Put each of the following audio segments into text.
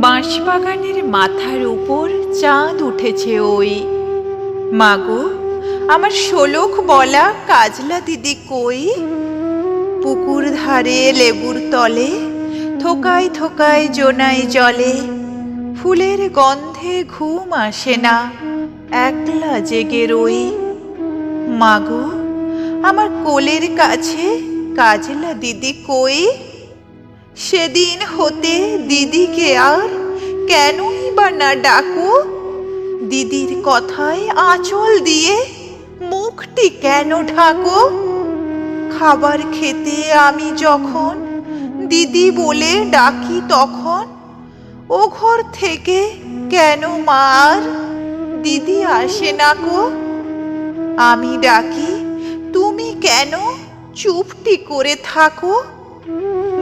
বাঁশবাগানের মাথার উপর চাঁদ উঠেছে ওই। মাগো আমার শোলক বলা কাজলা দিদি কই? পুকুর ধারে লেবুর তলে, থোকায় থোকায় জোনাই জলে, ফুলের গন্ধে ঘুম আসে না, একলা জেগে রই। মাগো আমার কোলের কাছে কাজলা দিদি কই? সেদিন হতে দিদিকে আর কেনই বা না ডাকো? দিদির কথায় আঁচল দিয়ে মুখটি কেন ঢাকো? খাবার খেতে আমি যখন দিদি বলে ডাকি তখন ও ঘর থেকে কেন মার দিদি আসে না কো আমি ডাকি, তুমি কেন চুপটি করে থাকো?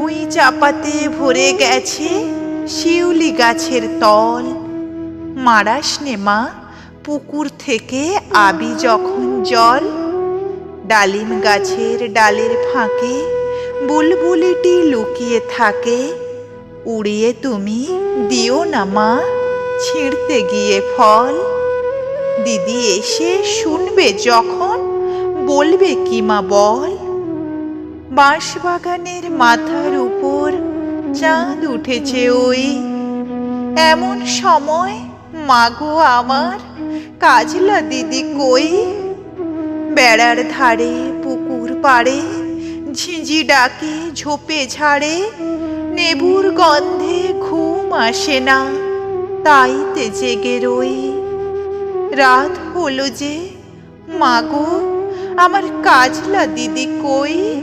ভুঁই চাপাতে ভরে গেছে শিউলি গাছের তল। মারাস নে মা, পুকুর থেকে আবি যখন জল। ডালিম গাছের ডালের ফাঁকে বুলবুলিটি লুকিয়ে থাকে। উড়িয়ে তুমি দিও না মা, ছিঁড়তে গিয়ে ফল। দিদি এসে শুনবে যখন, বলবে কি মা বল। বাঁশবাগানের মাথার উপর চাঁদ উঠেছে ওই। এমন সময়, মাগো আমার, কাজলা দিদি কই? বেড়ার ধারে, পুকুর পাড়ে, ঝিঁঝি ডাকে, ঝোপে ঝাড়ে, নেবুর গন্ধে ঘুম আসে না, তাইতে জেগে রই। রাত হলো যে, মাগো, আমার কাজলা দিদি কই?